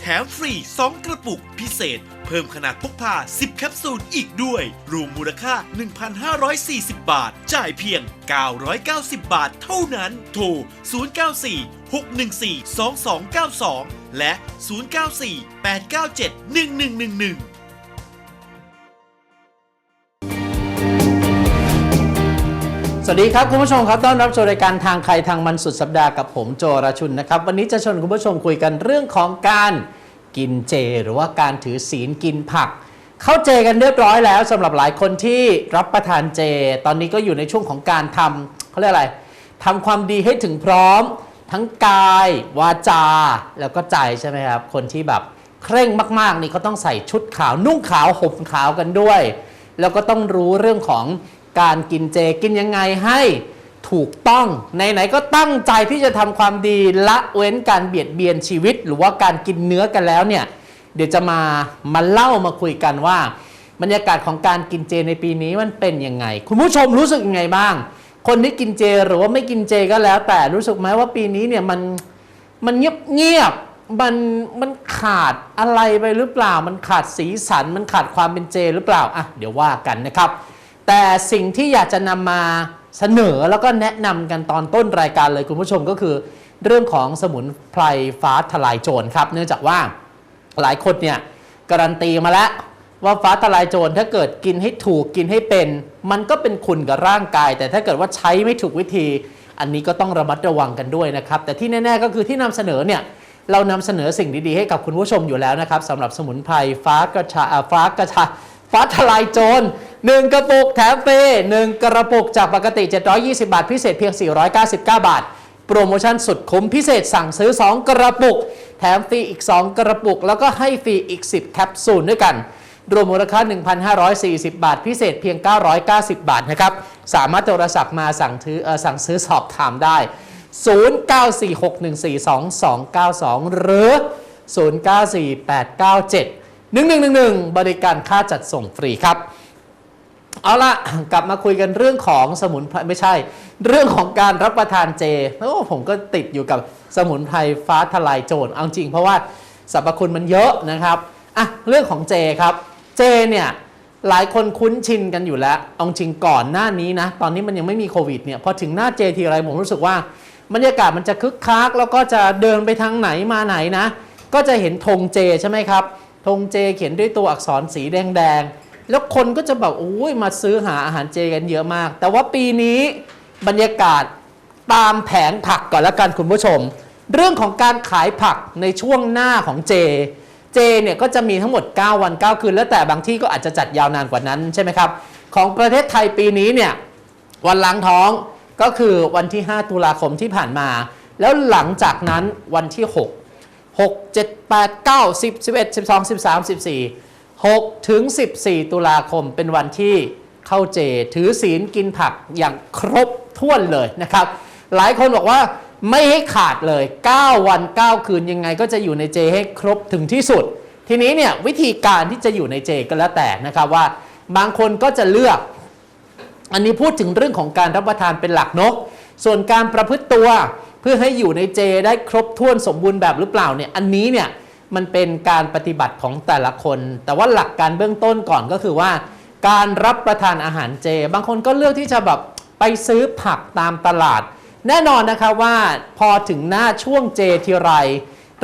แถมฟรี 2 กระปุกพิเศษ เพิ่มขนาดพกพา 10 แคปซูลอีกด้วย รวมมูลค่า 1,540 บาท จ่ายเพียง 990 บาทเท่านั้น โทร 094 614 2292 และ 094 897 1111 สวัสดีครับ คุณผู้ชมครับต้อนรับสู่รายการทางใครทางมันสุดสัปดาห์กับผมโจราชุนนะครับ วันนี้จะชวนคุณผู้ชมคุยกันเรื่องของการกินเจ หรือว่าการถือศีลกินผัก เข้าเจกันเรียบร้อยแล้วสำหรับหลายคนที่รับประทานเจ ตอนนี้ก็อยู่ในช่วงของการทำเขาเรียกอะไรทำความดีให้ถึงพร้อม ทั้งกาย วาจา แล้วก็ใจใช่ไหมครับคนที่แบบเคร่งมากๆนี่ก็ต้องใส่ชุดขาวนุ่งขาวห่มขาวกันด้วย แล้วก็ต้องรู้เรื่องของ การกินเจกินยังไงให้ถูกต้องไหนๆก็ตั้งใจที่จะทำความดีละเว้นการเบียดเบียนชีวิต หรือว่าการกินเนื้อกันแล้วเนี่ยเดี๋ยวจะมามาเล่ามาคุยกันว่า บรรยากาศของการกินเจในปีนี้มันเป็นยังไง คุณผู้ชมรู้สึกยังไงบ้าง คนที่กินเจหรือว่าไม่กินเจก็แล้ว แต่รู้สึกไหมว่าปีนี้เนี่ยมันมันเงียบเงียบมันมันขาดอะไรไปหรือเปล่า มันขาดสีสัน มันขาดความเป็นเจหรือเปล่าอะเดี๋ยวว่ากันนะครับ แต่สิ่งที่อยากจะนำมาเสนอแล้วก็แนะนำกันตอนต้นรายการเลยคุณผู้ชมก็คือ เรื่องของสมุนไพรฟ้าทลายโจรครับ เนื่องจากว่าหลายคนเนี่ยการันตีมาแล้วว่าฟ้าทลายโจรถ้าเกิดกินให้ถูกกินให้เป็น มันก็เป็นคุณกับร่างกาย แต่ถ้าเกิดว่าใช้ไม่ถูกวิธี อันนี้ก็ต้องระมัดระวังกันด้วยนะครับ แต่ที่แน่ ๆ ก็คือที่นำเสนอเนี่ยเรานำเสนอสิ่งดีๆให้กับคุณผู้ชมอยู่แล้วนะครับสำหรับสมุนไพรฟ้ากระชาอ่าฟ้ากระชา ฟ้าทลายโจร1 กระปุกแถมฟรี1 กระปุกจากปกติ 720 บาท พิเศษเพียง 499 บาท โปรโมชั่นสุดคุ้มพิเศษสั่งซื้อ 2 กระปุก แถมฟรีอีก 2 กระปุก แล้วก็ให้ฟรีอีก 10 แคปซูลด้วยกัน รวมมูลค่า 1,540 บาท พิเศษเพียง 990 บาทนะครับ สามารถโทรศัพท์มาสั่งซื้อเอ่อสั่งซื้อสอบถามได้ 0946142292 หรือ 1111 บริการค่าจัดส่งฟรีครับ เอาละกลับมาคุยกันเรื่องของสมุนไพรไม่ใช่ เรื่องของการรับประทานเจโอ้ผมก็ติดอยู่กับสมุนไพรฟ้าทลายโจรเอาจริงเพราะว่าสรรพคุณมันเยอะนะครับอะเรื่องของเจครับ เจเนี่ยหลายคนคุ้นชินกันอยู่แล้วเอาจริงก่อนหน้านี้นะ ตอนนี้มันยังไม่มีโควิดเนี่ยพอถึงหน้าเจทีไรผมรู้สึกว่าบรรยากาศมันจะคึกคักแล้วก็จะเดินไปทางไหนมาไหนนะ ก็จะเห็นธงเจใช่ไหมครับ ธงเจเขียนด้วยตัวอักษรสีแดงๆ แล้วคนก็จะแบบโอ้ยมาซื้อหาอาหารเจกันเยอะมาก แต่ว่าปีนี้บรรยากาศตามแผงผักก่อนละกันคุณผู้ชม เรื่องของการขายผักในช่วงหน้าของเจ เจเนี่ยก็จะมีทั้งหมด 9 วัน 9 คืน แล้วแต่บางที่ก็อาจจะจัดยาวนานกว่านั้นใช่ไหมครับ ของประเทศไทยปีนี้เนี่ยวันล้างท้องก็คือวันที่ 5 ตุลาคมที่ผ่านมา แล้วหลังจากนั้นวันที่ 6 6 7 8 9 10 11 12 13 14 6ถึง14 ตุลาคมเป็นวันที่เข้าเจ ถือศีลกินผักอย่างครบถ้วนเลยนะครับ หลายคนบอกว่าไม่ให้ขาดเลย 9 วัน 9 คืนยังไงก็จะอยู่ในเจให้ครบถึงที่สุด ทีนี้เนี่ยวิธีการที่จะอยู่ในเจก็แล้วแต่นะครับว่า บางคนก็จะเลือก อันนี้พูดถึงเรื่องของการรับประทานเป็นหลักเนกส่วนการประพฤติตัว พื่อให้อยู่ในเจได้ครบถ้วนสมบูรณ์แบบหรือเปล่าเนี่ยอันนี้เนี่ยมันเป็นการปฏิบัติของแต่ละคน แต่ว่าหลักการเบื้องต้นก่อนก็คือว่า การรับประทานอาหารเจ บางคนก็เลือกที่จะแบบไปซื้อผักตามตลาด แน่นอนนะคะว่าพอถึงหน้าช่วงเจทีไร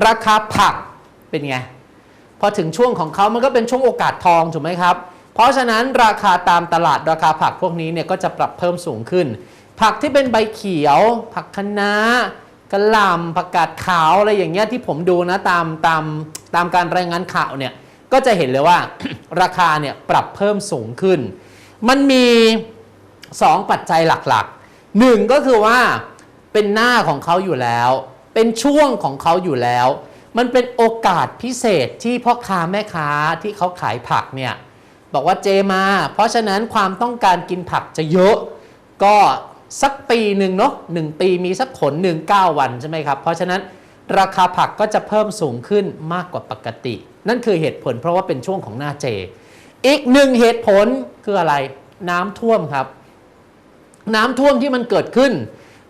ราคาผักเป็นไงพอถึงช่วงของเขามันก็เป็นช่วงโอกาสทองถูกไหมครับ เพราะฉะนั้นราคาตามตลาดราคาผักพวกนี้เนี่ยก็จะปรับเพิ่มสูงขึ้น ผักที่เป็นใบเขียว ผักคะน้ากระหล่ำผักกาดขาวอะไรอย่างเงี้ยที่ผมดูนะตามตามตามการรายงานข่าวเนี่ยก็จะเห็นเลยว่าราคาเนี่ยปรับเพิ่มสูงขึ้น มันมี 2 ปัจจัยหลักๆหนึ่งก็คือว่าเป็นหน้าของเขาอยู่แล้ว เป็นช่วงของเขาอยู่แล้ว มันเป็นโอกาสพิเศษที่พ่อค้าแม่ค้าที่เขาขายผักเนี่ยบอกว่าเจมา เพราะฉะนั้นความต้องการกินผักจะเยอะ ก็ สักปีหนึ่งเนาะหนึ่งปีมีสักขนหนึ่งเก้าวันใช่ไหมครับ เพราะฉะนั้นราคาผักก็จะเพิ่มสูงขึ้นมากกว่าปกติ นั่นคือเหตุผลเพราะว่าเป็นช่วงของหน้าเจ อีกหนึ่งเหตุผลคืออะไร น้ำท่วมครับ น้ำท่วมที่มันเกิดขึ้น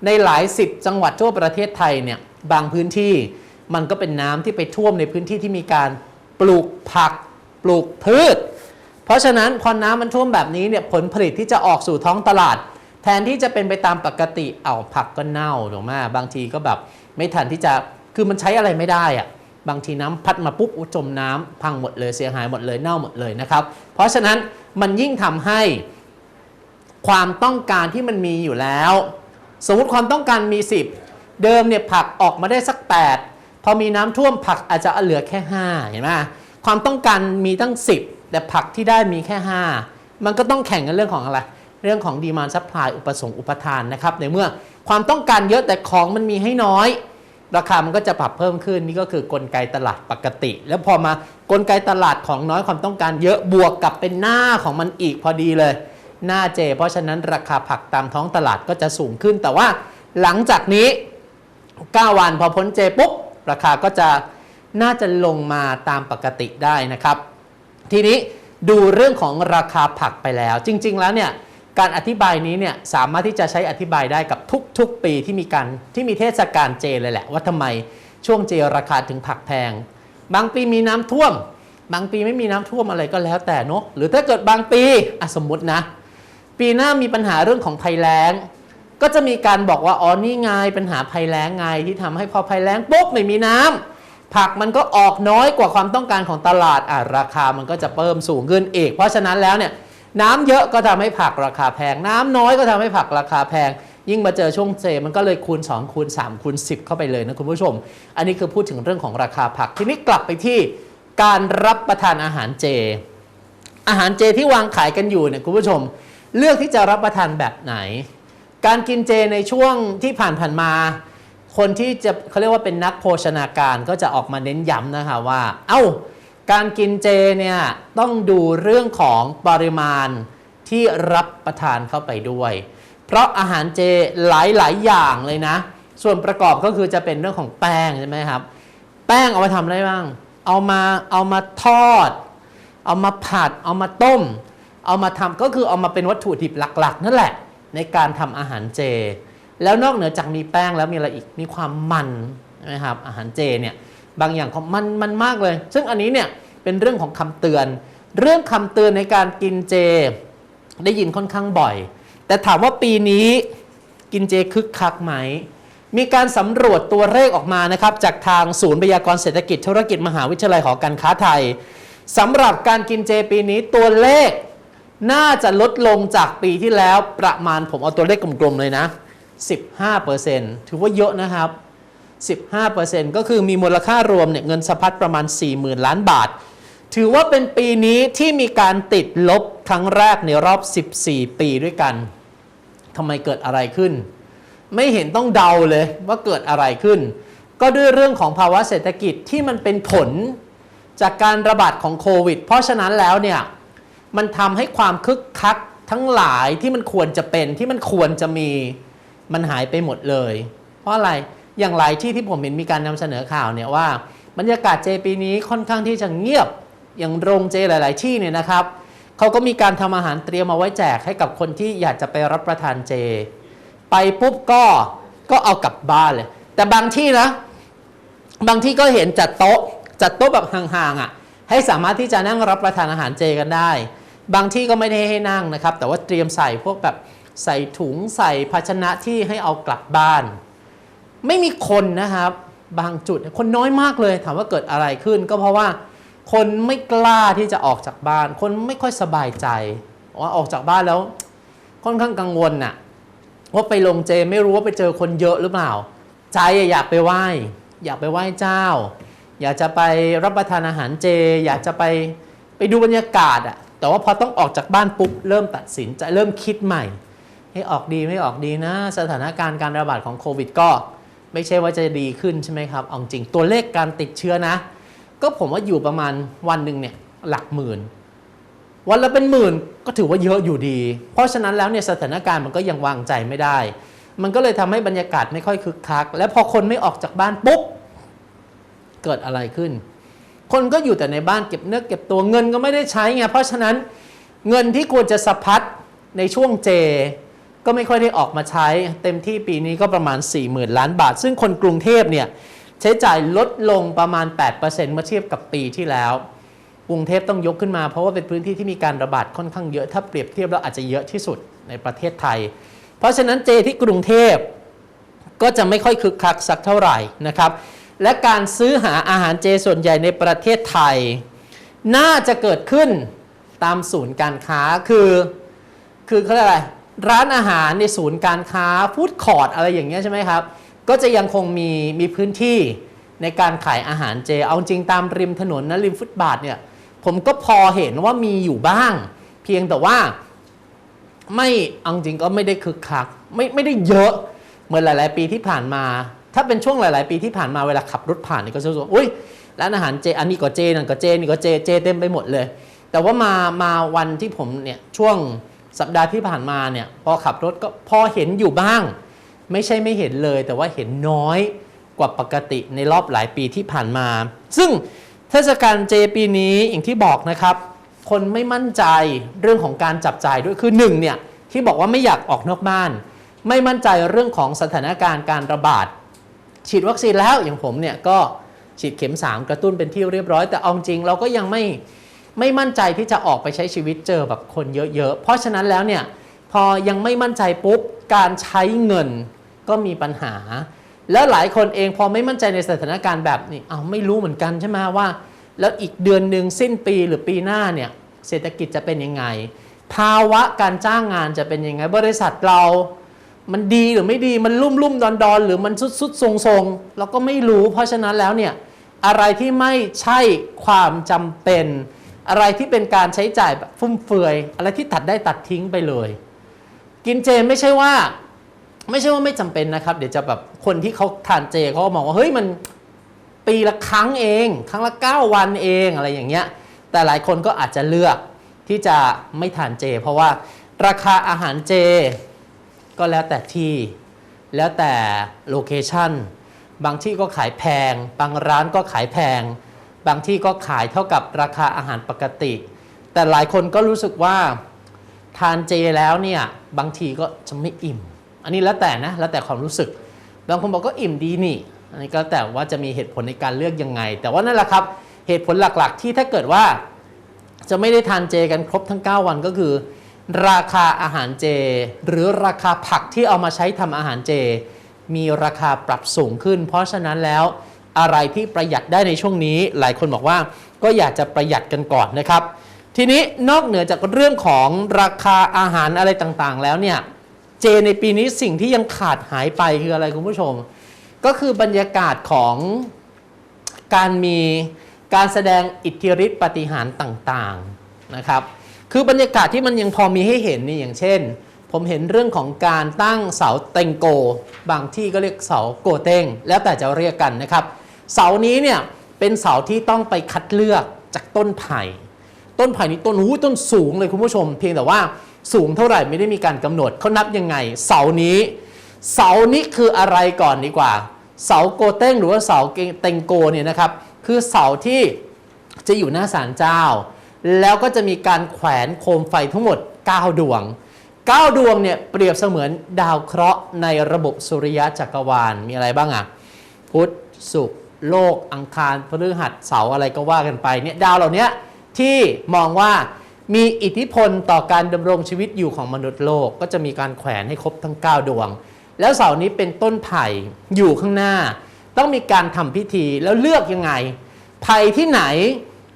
ในหลายสิบจังหวัดทั่วประเทศไทยเนี่ยบางพื้นที่มันก็เป็นน้ำที่ไปท่วมในพื้นที่ที่มีการปลูกผักปลูกพืช เพราะฉะนั้นพอน้ำมันท่วมแบบนี้เนี่ยผลผลิตที่จะออกสู่ท้องตลาด แทนที่จะเป็นไปตามปกติเอาผักก็เน่าถูกไหมบางทีก็แบบไม่ทันที่จะคือมันใช้อะไรไม่ได้อะบางทีน้ำพัดมาปุ๊บอุจมน้ำพังหมดเลยเสียหายหมดเลยเน่าหมดเลยนะครับ เพราะฉะนั้นมันยิ่งทำให้ความต้องการที่มันมีอยู่แล้ว สมมติความต้องการมี 10 เดิมเนี่ยผักออกมาได้สัก 8 พอมีน้ำท่วมผักอาจจะเหลือแค่ 5 เห็นไหมความต้องการมีตั้ง 10 แต่ผักที่ได้มีแค่ 5 มันก็ต้องแข่งกันเรื่องของอะไร เรื่องของดีมานซัพพลายอุปสงค์อุปทานนะครับในเมื่อความต้องการเยอะแต่ของมันมีให้น้อย ราคามันก็จะปรับเพิ่มขึ้นนี่ก็คือกลไกตลาดปกติ แล้วพอมากลไกตลาดของน้อยความต้องการเยอะบวกกับเป็นหน้าของมันอีกพอดีเลย หน้าเจ เพราะฉะนั้นราคาผักตามท้องตลาดก็จะสูงขึ้น แต่ว่าหลังจากนี้ 9 วันพอพ้นเจปุ๊บราคาก็จะน่าจะลงมาตามปกติได้นะครับ ทีนี้ดูเรื่องของราคาผักไปแล้ว จริง ๆ แล้วเนี่ย การอธิบายนี้เนี่ยสามารถที่จะใช้อธิบายได้กับทุกๆ ปีที่มีการที่มีเทศกาลเจเลยแหละ ว่าทำไมช่วงเจราคาถึงผักแพง บางปีมีน้ำท่วม บางปีไม่มีน้ำท่วมอะไรก็แล้วแต่เนอะหรือถ้าเกิดบางปีอะสมมตินะ ปีหน้ามีปัญหาเรื่องของภัยแล้ง ก็จะมีการบอกว่าอ๋อนี่ไงปัญหาภัยแล้งไงที่ทำให้พอภัยแล้งปุ๊บไม่มีน้ำผักมันก็ออกน้อยกว่าความต้องการของตลาดอะราคามันก็จะเพิ่มสูงขึ้นอีกเพราะฉะนั้นแล้วเนี่ย น้ำเยอะก็ทำให้ผักราคาแพง น้ำน้อยก็ทำให้ผักราคาแพง ยิ่งมาเจอช่วงเจมันก็เลยคูณ 2 คูณ 3 คูณ 10 เข้าไปเลยนะคุณผู้ชม อันนี้คือพูดถึงเรื่องของราคาผักทีนี้กลับไปที่การรับประทานอาหารเจ อาหารเจที่วางขายกันอยู่เนี่ยคุณผู้ชม เลือกที่จะรับประทานแบบไหน การกินเจในช่วงที่ผ่านผ่านมา คนที่จะเขาเรียกว่าเป็นนักโภชนาการก็จะออกมาเน้นย้ำนะคะว่า เอ้า การกินเจเนี่ยต้องดูเรื่องของปริมาณที่รับประทานเข้าไปด้วย เพราะอาหารเจหลายๆ อย่างเลยนะ ส่วนประกอบก็คือจะเป็นเรื่องของแป้งใช่ไหมครับ แป้งเอามาทำอะไรบ้าง เอามาเอามาทอด เอามาผัด เอามาต้ม เอามาทำก็คือเอามาเป็นวัตถุดิบหลัก ๆ นั่นแหละ ในการทำอาหารเจ แล้วนอกเหนือจากมีแป้งแล้วมีอะไรอีก มีความมันนะครับ อาหารเจเนี่ย บางอย่างของมันมันมากเลย ซึ่งอันนี้เนี่ยเป็นเรื่องของคำเตือน เรื่องคำเตือนในการกินเจ ได้ยินค่อนข้างบ่อย แต่ถามว่าปีนี้กินเจคึกคักไหม มีการสำรวจตัวเลขออกมานะครับจากทางศูนย์พยากรเศรษฐกิจธุรกิจมหาวิทยาลัยหอการค้าไทยสำหรับการกินเจปีนี้ตัวเลขน่าจะลดลงจากปีที่แล้วประมาณผมเอาตัวเลขกลมๆเลยนะ 15%ถือว่าเยอะนะครับ 15%ก็คือมีมูลค่ารวมเนี่ยเงินสะพัดประมาณ 40,000 ล้านบาท ถือว่าเป็นปีนี้ที่มีการติดลบครั้งแรกในรอบ 14 ปีด้วยกันทำไมเกิดอะไรขึ้น ไม่เห็นต้องเดาเลยว่าเกิดอะไรขึ้น ก็ด้วยเรื่องของภาวะเศรษฐกิจที่มันเป็นผลจากการระบาดของโควิด เพราะฉะนั้นแล้วเนี่ยมันทำให้ความคึกคักทั้งหลายที่มันควรจะเป็นที่มันควรจะมีมันหายไปหมดเลย เพราะอะไร อย่างหลายที่ที่ผมเห็นมีการนำเสนอข่าวเนี่ยว่าบรรยากาศเจปีนี้ค่อนข้างที่จะเงียบอย่างโรงเจหลาย ๆ ที่เนี่ยนะครับเขาก็มีการทำอาหารเตรียมมาไว้แจกให้กับคนที่อยากจะไปรับประทานเจ ไปปุ๊บก็ก็เอากลับบ้านเลย แต่บางที่นะ บางที่ก็เห็นจัดโต๊ะ จัดโต๊ะแบบห่างๆอะ ให้สามารถที่จะนั่งรับประทานอาหารเจกันได้ บางที่ก็ไม่ได้ให้นั่งนะครับ แต่ว่าเตรียมใส่พวกแบบใส่ถุงใส่ภาชนะที่ให้เอากลับบ้าน ไม่มีคนนะครับ บางจุดคนน้อยมากเลย ถามว่าเกิดอะไรขึ้น ก็เพราะว่าคนไม่กล้าที่จะออกจากบ้าน คนไม่ค่อยสบายใจว่าออกจากบ้านแล้ว ค่อนข้างกังวลน่ะว่าไปลงเจไม่รู้ว่าไปเจอคนเยอะหรือเปล่า ใจอยากไปไหว้ อยากไปไหว้เจ้า อยากจะไปรับประทานอาหารเจ อยากจะไปไปดูบรรยากาศอะแต่ว่าพอต้องออกจากบ้านปุ๊บเริ่มตัดสินใจเริ่มคิดใหม่ ให้ออกดีไม่ออกดีนะ สถานการณ์การระบาดของโควิดก็ ไม่ใช่ว่าจะดีขึ้นใช่ไหมครับเอาจริงตัวเลขการติดเชื้อนะ ก็ผมว่าอยู่ประมาณวันหนึ่งเนี่ยหลักหมื่น วันละเป็นหมื่นก็ถือว่าเยอะอยู่ดี เพราะฉะนั้นแล้วเนี่ยสถานการณ์มันก็ยังวางใจไม่ได้ มันก็เลยทำให้บรรยากาศไม่ค่อยคึกคัก และพอคนไม่ออกจากบ้านปุ๊บเกิดอะไรขึ้น คนก็อยู่แต่ในบ้านเก็บเนื้อเก็บตัวเงินก็ไม่ได้ใช้ไงเพราะฉะนั้นเงินที่ควรจะสะพัดในช่วงเจ ก็ไม่ค่อยได้ออกมาใช้ เต็มที่ปีนี้ก็ประมาณ 40,000 ล้านบาท ซึ่งคนกรุงเทพเนี่ยใช้จ่ายลดลงประมาณ 8%เมื่อเทียบกับปีที่แล้ว กรุงเทพต้องยกขึ้นมาเพราะว่าเป็นพื้นที่ที่มีการระบาดค่อนข้างเยอะ ถ้าเปรียบเทียบแล้วอาจจะเยอะที่สุดในประเทศไทย เพราะฉะนั้นเจที่กรุงเทพก็จะไม่ค่อยคึกคักสักเท่าไหร่นะครับ และการซื้อหาอาหารเจส่วนใหญ่ในประเทศไทย น่าจะเกิดขึ้นตามศูนย์การค้าคือคือเขาเรียกอะไร ร้านอาหารในศูนย์การค้าฟู้ดคอร์ทอะไรอย่างเงี้ยใช่ไหมครับ ก็จะยังคงมีมีพื้นที่ในการขายอาหารเจ เอาจริงตามริมถนนนะริมฟุตบาทเนี่ยผมก็พอเห็นว่ามีอยู่บ้าง เพียงแต่ว่าไม่เอาจริงก็ไม่ได้คึกคักไม่ไม่ได้เยอะเหมือนหลาย ๆ ปีที่ผ่านมา ถ้าเป็นช่วงหลาย ๆ ปีที่ผ่านมาเวลาขับรถผ่านนี่ก็จะรู้สึกว่าอุ้ยร้านอาหารเจอันนี้ก็เจนั่นก็เจนี่ก็เจเจเต็มไปหมดเลย แต่ว่ามามาวันที่ผมเนี่ยช่วง สัปดาห์ที่ผ่านมาเนี่ยพอขับรถก็พอเห็นอยู่บ้าง ไม่ใช่ไม่เห็นเลย แต่ว่าเห็นน้อยกว่าปกติในรอบหลายปีที่ผ่านมา ซึ่งเทศกาลเจปีนี้อย่างที่บอกนะครับ คนไม่มั่นใจเรื่องของการจับจ่ายด้วยคือหนึ่งเนี่ยที่บอกว่าไม่อยากออกนอกบ้าน ไม่มั่นใจเรื่องของสถานการณ์การระบาด ฉีดวัคซีนแล้วอย่างผมเนี่ยก็ฉีดเข็ม 3 กระตุ้นเป็นที่เรียบร้อย แต่เอาจริงเราก็ยังไม่ ไม่มั่นใจที่จะออกไปใช้ชีวิตเจอแบบคนเยอะๆ เพราะฉะนั้นแล้วเนี่ยพอยังไม่มั่นใจปุ๊บการใช้เงินก็มีปัญหา แล้วหลายคนเองพอไม่มั่นใจในสถานการณ์แบบนี้เอาไม่รู้เหมือนกันใช่ไหมว่า แล้วอีกเดือนหนึ่งสิ้นปีหรือปีหน้าเนี่ยเศรษฐกิจจะเป็นยังไง ภาวะการจ้างงานจะเป็นยังไง บริษัทเรา มันดีหรือไม่ดีมันลุ่มลุ่มดอนดอนหรือมันสุดสุดทรงทรงเราก็ไม่รู้ เพราะฉะนั้นแล้วเนี่ยอะไรที่ไม่ใช่ความจำเป็น อะไรที่เป็นการใช้จ่ายฟุ่มเฟือย อะไรที่ตัดได้ตัดทิ้งไปเลย กินเจไม่ใช่ว่า ไม่ใช่ว่าไม่จำเป็นนะครับ เดี๋ยวจะแบบคนที่เขาทานเจเขาก็มองว่าเฮ้ยมันปีละครั้งเอง ครั้งละ 9 วันเองอะไรอย่างเงี้ย แต่หลายคนก็อาจจะเลือกที่จะไม่ทานเจ เพราะว่าราคาอาหารเจ ก็แล้วแต่ที่ แล้วแต่โลเคชันบางที่ก็ขายแพง บางร้านก็ขายแพง บางที่ก็ขายเท่ากับราคาอาหารปกติ แต่หลายคนก็รู้สึกว่าทานเจแล้วเนี่ยบางทีก็จะไม่อิ่ม อันนี้แล้วแต่นะแล้วแต่ความรู้สึก บางคนบอกก็อิ่มดีนี่ อันนี้ก็แต่ว่าจะมีเหตุผลในการเลือกยังไง แต่ว่านั่นแหละครับเหตุผลหลักๆ ที่ถ้าเกิดว่าจะไม่ได้ทานเจกันครบทั้ง 9 วันก็คือ ราคาอาหารเจ หรือราคาผักที่เอามาใช้ทำอาหารเจ มีราคาปรับสูงขึ้น เพราะฉะนั้นแล้ว อะไรที่ประหยัดได้ในช่วงนี้ หลายคนบอกว่าก็อยากจะประหยัดกันก่อนนะครับ ทีนี้นอกเหนือจากเรื่องของราคาอาหารอะไรต่างๆ แล้วเนี่ยเจในปีนี้สิ่งที่ยังขาดหายไปคืออะไรคุณผู้ชม ก็คือบรรยากาศของการมีการแสดงอิทธิฤทธิปฏิหารต่างๆนะครับคือบรรยากาศที่มันยังพอมีให้เห็นนี่อย่างเช่น ผมเห็นเรื่องของการตั้งเสาเต็งโก บางที่ก็เรียกเสาโกเต้งแล้วแต่จะเรียกกันนะครับ เสานี้เนี่ยเป็นเสาที่ต้องไปคัดเลือกจากต้นไผ่ ต้นไผ่นี้ต้นหูต้นสูงเลยคุณผู้ชม เพียงแต่ว่าสูงเท่าไหร่ไม่ได้มีการกำหนดเขานับยังไง เสานี้ เสานี้คืออะไรก่อนดีกว่า เสาโกเต้งหรือว่าเสาเต็งโกเนี่ยนะครับคือเสาที่จะอยู่หน้าศาลเจ้า แล้วก็จะมีการแขวนโคมไฟทั้งหมด 9 ดวง 9 ดวงเนี่ยเปรียบเสมือนดาวเคราะห์ในระบบสุริยะจักรวาลมีอะไรบ้างอะพุธศุกร์ โลกอังคารพฤหัสเสาร์อะไรก็ว่ากันไปเนี่ยดาวเหล่านี้ที่มองว่ามีอิทธิพลต่อการดำรงชีวิตอยู่ของมนุษย์โลกก็จะมีการแขวนให้ครบทั้ง 9 ดวง แล้วเสาร์นี้เป็นต้นไผ่อยู่ข้างหน้า ต้องมีการทำพิธีแล้วเลือกยังไง ไผ่ที่ไหน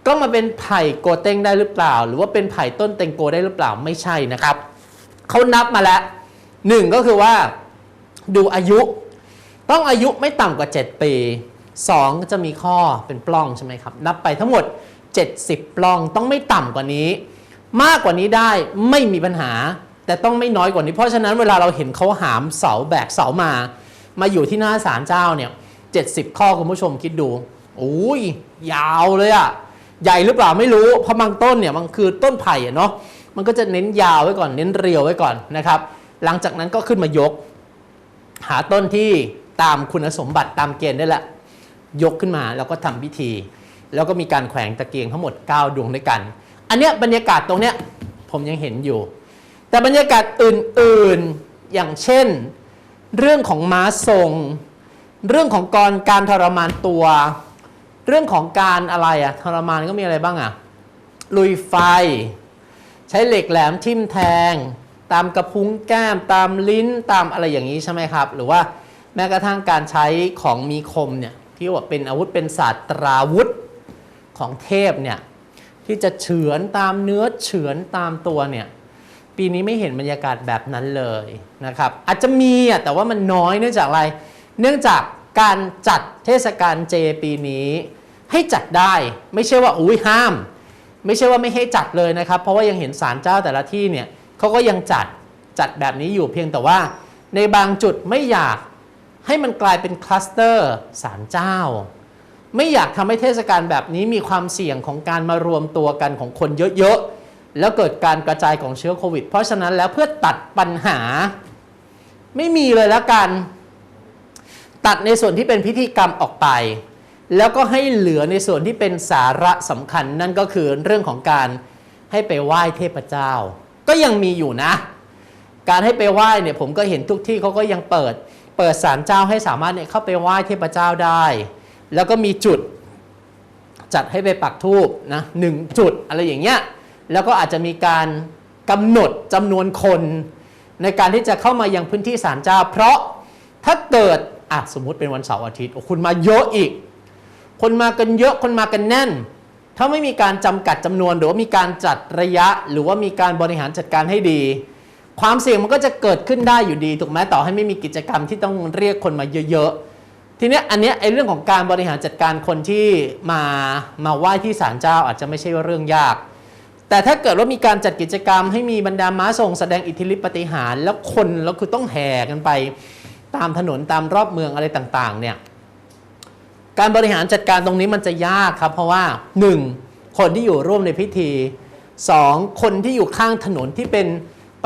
ก็มาเป็นไผ่โกเต้งได้หรือเปล่า หรือว่าเป็นไผ่ต้นเต็งโกได้หรือเปล่าไม่ใช่นะครับเขานับมาแล้วหนึ่งก็คือว่าดูอายุ ต้องอายุไม่ต่ำกว่า 7 ปี 2 ก็จะมีข้อเป็นปล้องใช่ไหมครับ นับไปทั้งหมด 70 ปล้องต้องไม่ต่ำกว่านี้ มากกว่านี้ได้ไม่มีปัญหา แต่ต้องไม่น้อยกว่านี้ เพราะฉะนั้นเวลาเราเห็นเขาหามเสาแบกเสามา มาอยู่ที่หน้าศาลเจ้าเนี่ย70 ข้อคุณผู้ชมคิดดูโอ้ยยาวเลยอะใหญ่หรือเปล่าไม่รู้เพราะบางต้นเนี่ยมันคือต้นไผ่เนาะมันก็จะเน้นยาวไว้ก่อนเน้นเรียวไว้ก่อนนะครับ หลังจากนั้นก็ขึ้นมายก หาต้นที่ตามคุณสมบัติตามเกณฑ์ได้แหละ ยกขึ้นมาแล้วก็ทำพิธี แล้วก็มีการแขวงตะเกียงทั้งหมด 9 ดวงด้วยกัน อันเนี้ยบรรยากาศตรงเนี้ยผมยังเห็นอยู่ แต่บรรยากาศอื่นๆอย่างเช่น เรื่องของม้าทรง เรื่องของกรการทรมานตัว เรื่องของการอะไรอะทรมานก็มีอะไรบ้างอะลุยไฟ ใช้เหล็กแหลมทิ่มแทง ตามกระพุ้งแก้ม ตามลิ้นตามอะไรอย่างนี้ใช่ไหมครับ หรือว่าแม้กระทั่งการใช้ของมีคมเนี่ย ที่ว่าเป็นอาวุธเป็นศาสตราวุธของเทพเนี่ยที่จะเฉือนตามเนื้อเฉือนตามตัวเนี่ยปีนี้ไม่เห็นบรรยากาศแบบนั้นเลยนะครับ อาจจะมีอะแต่ว่ามันน้อยเนื่องจากอะไร เนื่องจากการจัดเทศกาลเจปีนี้ให้จัดได้ไม่ใช่ว่าอุ้ยห้าม ไม่ใช่ว่าไม่ให้จัดเลยนะครับ เพราะว่ายังเห็นศาลเจ้าแต่ละที่เนี่ยเขาก็ยังจัดจัดแบบนี้อยู่เพียงแต่ว่าในบางจุดไม่อยาก ให้มันกลายเป็นคลัสเตอร์ศาลเจ้า ไม่อยากทำให้เทศกาลแบบนี้มีความเสี่ยงของการมารวมตัวกันของคนเยอะๆ แล้วเกิดการกระจายของเชื้อโควิด เพราะฉะนั้นแล้วเพื่อตัดปัญหา ไม่มีเลยละกัน ตัดในส่วนที่เป็นพิธีกรรมออกไป แล้วก็ให้เหลือในส่วนที่เป็นสาระสำคัญนั่นก็คือเรื่องของการให้ไปไหว้เทพเจ้า ก็ยังมีอยู่นะ การให้ไปไหว้เนี่ยผมก็เห็นทุกที่เขาก็ยังเปิด เปิดศาลเจ้าให้สามารถเนี่ยเข้าไปไหว้เทพเจ้าได้ แล้วก็มีจุดจัดให้ไปปักธูปนะหนึ่งจุดอะไรอย่างเงี้ยแล้วก็อาจจะมีการกำหนดจำนวนคนในการที่จะเข้ามายังพื้นที่ศาลเจ้า เพราะถ้าเกิดอะสมมุติเป็นวันเสาร์อาทิตย์โอ้คุณมาเยอะอีก คนมากันเยอะคนมากันแน่น ถ้าไม่มีการจำกัดจำนวนหรือว่ามีการจัดระยะ หรือว่ามีการบริหารจัดการให้ดี ความเสี่ยงมันก็จะเกิดขึ้นได้อยู่ดีถูกไหมต่อให้ไม่มีกิจกรรมที่ต้องเรียกคนมาเยอะๆ ทีนี้อันนี้ไอ้เรื่องของการบริหารจัดการคนที่มามาไหว้ที่ศาลเจ้าอาจจะไม่ใช่ว่าเรื่องยาก แต่ถ้าเกิดว่ามีการจัดกิจกรรม ให้มีบรรดาม้าทรงแสดงอิทธิฤทธิปฏิหารแล้วคนแล้วคือต้องแห่กันไปตามถนนตามรอบเมืองอะไรต่างๆเนี่ยการบริหารจัดการตรงนี้มันจะยากครับ เพราะว่า 1. คนที่อยู่ร่วมในพิธี 2. คนที่อยู่ข้างถนนที่เป็น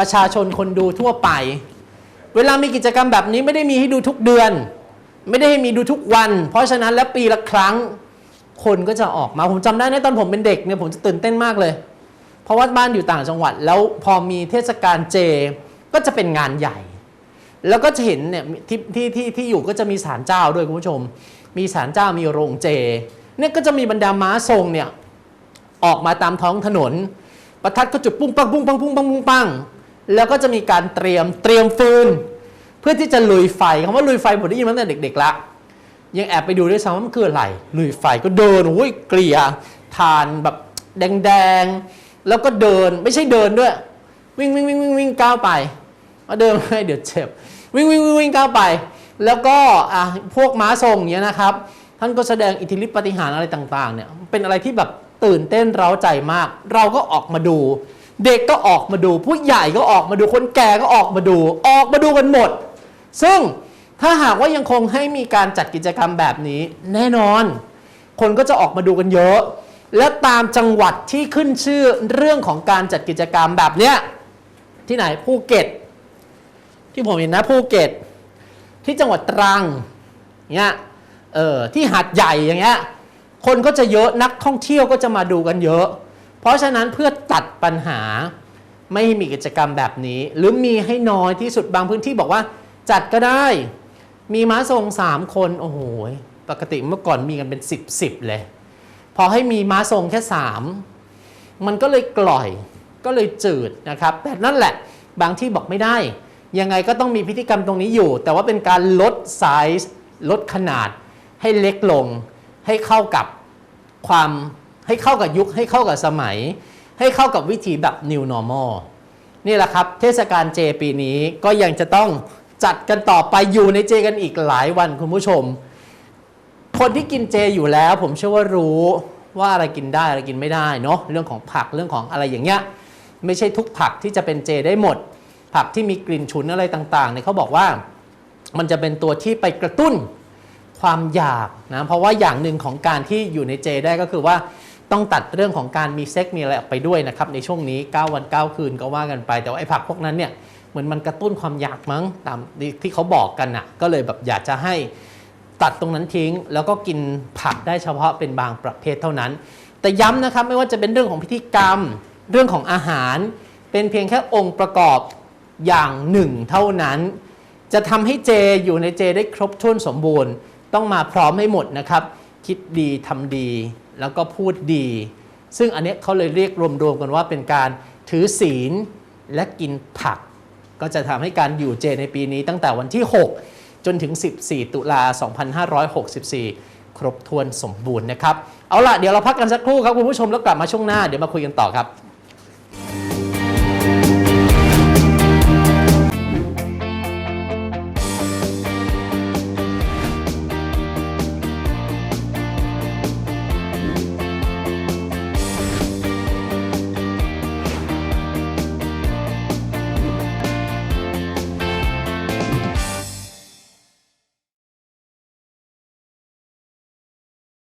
ประชาชนคนดูทั่วไป เวลามีกิจกรรมแบบนี้ไม่ได้มีให้ดูทุกเดือน ไม่ได้ให้มีดูทุกวัน เพราะฉะนั้นแล้วปีละครั้งคนก็จะออกมาผมจำได้นะตอนผมเป็นเด็กเนี่ยผมจะตื่นเต้นมากเลย เพราะว่าบ้านอยู่ต่างจังหวัด แล้วพอมีเทศกาลเจก็จะเป็นงานใหญ่ แล้วก็จะเห็นเนี่ยที่ที่ที่ที่อยู่ก็จะมีศาลเจ้าด้วยคุณผู้ชม มีศาลเจ้ามีโรงเจเนี่ยก็จะมีบรรดาม้าทรงเนี่ยออกมาตามท้องถนน ประทัดก็จุดปุ้งปังปุ้งปังปุ้งปังปุ้งปัง แล้วก็จะมีการเตรียมเตรียมฟืน เพื่อที่จะลุยไฟคำว่าลุยไฟผมได้ยินมาตั้งแต่เด็กๆละยังแอบไปดูด้วยซ้ำว่ามันคืออะไรลุยไฟก็เดินโอ้ยเกลี่ยทานแบบแดงๆ แล้วก็เดินไม่ใช่เดินด้วย วิ่งวิ่งวิ่งวิ่งวิ่งก้าวไปมาเดินไม่เดี๋ยวเจ็บวิ่งวิ่งวิ่งวิ่งก้าวไป แล้วก็อะพวกม้าทรงเนี้ยนะครับ ท่านก็แสดงอิทธิฤทธิปฏิหารอะไรต่างๆเนี่ยเป็นอะไรที่แบบตื่นเต้นเร้าใจมาก เราก็ออกมาดู เด็กก็ออกมาดู ผู้ใหญ่ก็ออกมาดูคนแก่ก็ออกมาดู ออกมาดูกันหมด ซึ่งถ้าหากว่ายังคงให้มีการจัดกิจกรรมแบบนี้ แน่นอน คนก็จะออกมาดูกันเยอะ และตามจังหวัดที่ขึ้นชื่อเรื่องของการจัดกิจกรรมแบบเนี้ยที่ไหนภูเก็ต ที่ผมเห็นนะภูเก็ต ที่จังหวัดตรังเนี่ยเออที่หาดใหญ่อย่างเงี้ยคนก็จะเยอะนักท่องเที่ยวก็จะมาดูกันเยอะ เพราะฉะนั้นเพื่อตัดปัญหาไม่ให้มีกิจกรรมแบบนี้ หรือมีให้น้อยที่สุดบางพื้นที่บอกว่า จัดก็ได้ มีม้าทรงสามคนโอ้โหปกติเมื่อก่อนมีกันเป็นสิบสิบเลย พอให้มีม้าทรงแค่สามมันก็เลยกล่อยก็เลยจืดนะครับ แต่นั่นแหละบางที่บอกไม่ได้ ยังไงก็ต้องมีพิธีกรรมตรงนี้อยู่ แต่ว่าเป็นการลดไซส์ลดขนาดให้เล็กลง ให้เข้ากับความ ให้เข้ากับยุคให้เข้ากับสมัย ให้เข้ากับวิธีแบบ new normal นี่แหละครับ เทศกาลเจปีนี้ก็ยังจะต้องจัดกันต่อไปอยู่ในเจกันอีกหลายวันคุณผู้ชม คนที่กินเจอยู่แล้ว ผมเชื่อว่ารู้ว่าอะไรกินได้อะไรกินไม่ได้เนาะเรื่องของผักเรื่องของอะไรอย่างเงี้ยไม่ใช่ทุกผักที่จะเป็นเจได้หมด ผักที่มีกลิ่นฉุนอะไรต่างๆเนี่ยเขาบอกว่ามันจะเป็นตัวที่ไปกระตุ้นความอยากนะเพราะว่าอย่างหนึ่งของการที่อยู่ในเจได้ก็คือว่า ต้องตัดเรื่องของการมีเซ็กมีอะไรออกไปด้วยนะครับในช่วงนี้ 9 วัน 9 คืนก็ว่ากันไป แต่ว่าไอ้ผักพวกนั้นเนี่ยเหมือนมันกระตุ้นความอยากมั้งตามที่เขาบอกกันน่ะก็เลยแบบอยากจะให้ตัดตรงนั้นทิ้ง แล้วก็กินผักได้เฉพาะเป็นบางประเภทเท่านั้น แต่ย้ำนะครับไม่ว่าจะเป็นเรื่องของพิธีกรรม เรื่องของอาหาร เป็นเพียงแค่องค์ประกอบอย่างหนึ่งเท่านั้น จะทำให้เจอยู่ในเจได้ครบถ้วนสมบูรณ์ ต้องมาพร้อมให้หมดนะครับ คิดดีทำดี แล้วก็พูดดี ซึ่งอันนี้เขาเลยเรียกรวมๆกันว่าเป็นการถือศีลและกินผัก ก็จะทำให้การอยู่เจในปีนี้ตั้งแต่วันที่ 6 จนถึง 14 ตุลา 2564 ครบถ้วนสมบูรณ์นะครับ เอาล่ะ เดี๋ยวเราพักกันสักครู่ครับ คุณผู้ชมแล้วกลับมาช่วงหน้าเดี๋ยวมาคุยกันต่อครับ